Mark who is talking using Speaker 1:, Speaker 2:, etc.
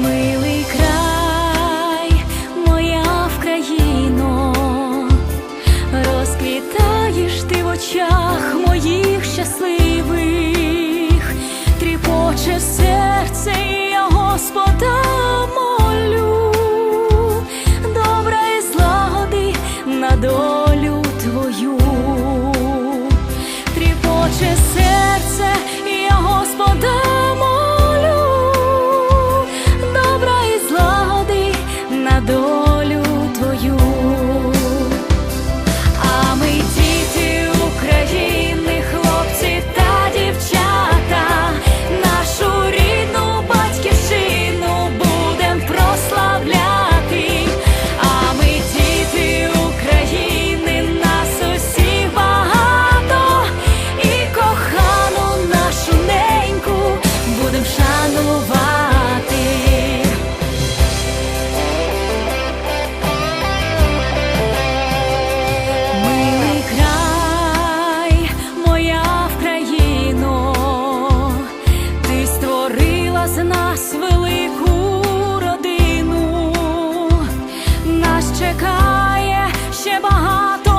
Speaker 1: мы чекає ще багато.